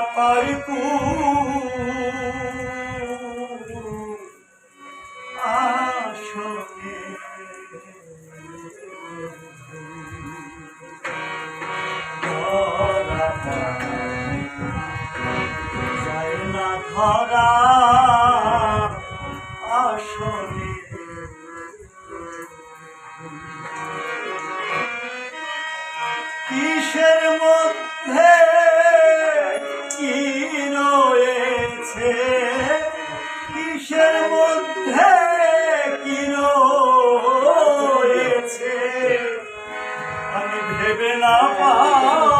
আমি ভেবে না পাই কু আসলে ধরা পায় যায় না ধরা আসলে আমি না পাই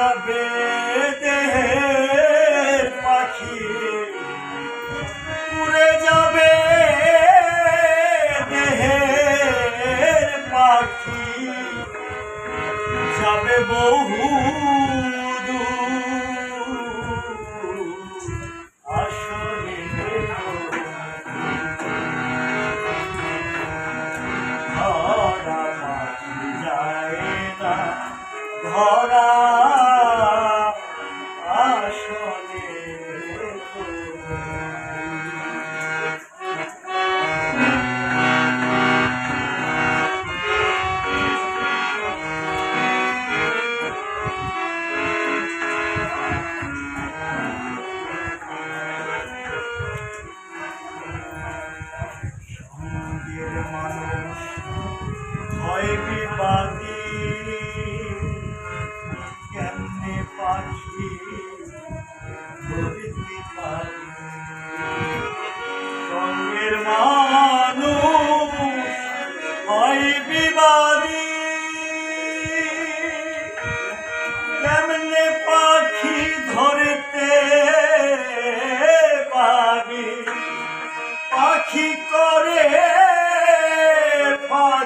যাবে পাখি। উড়ে যাবে পাখি। যাবে বহু ধরা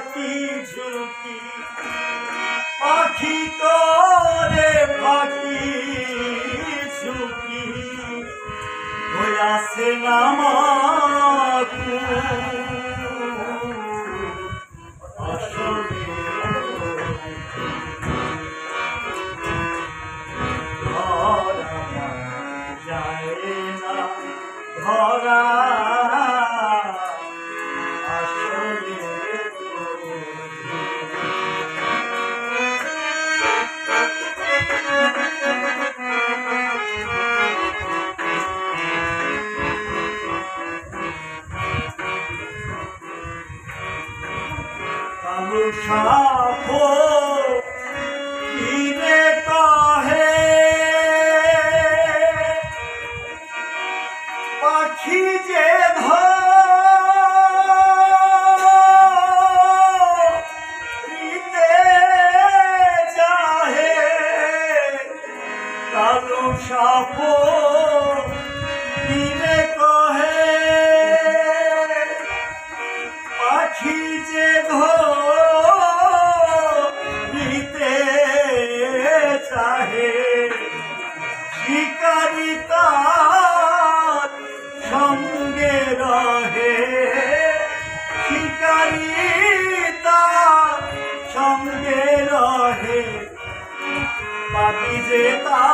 পাখি ঝুঁকি। পাখি তোরে পাখি ঝুঁকি। হইয়াছে নামাকু আসলে কালু সাপ হে শিকারিতা সঙ্গে রহে। শিকারিতা সঙ্গে রহে। পাখি যে তা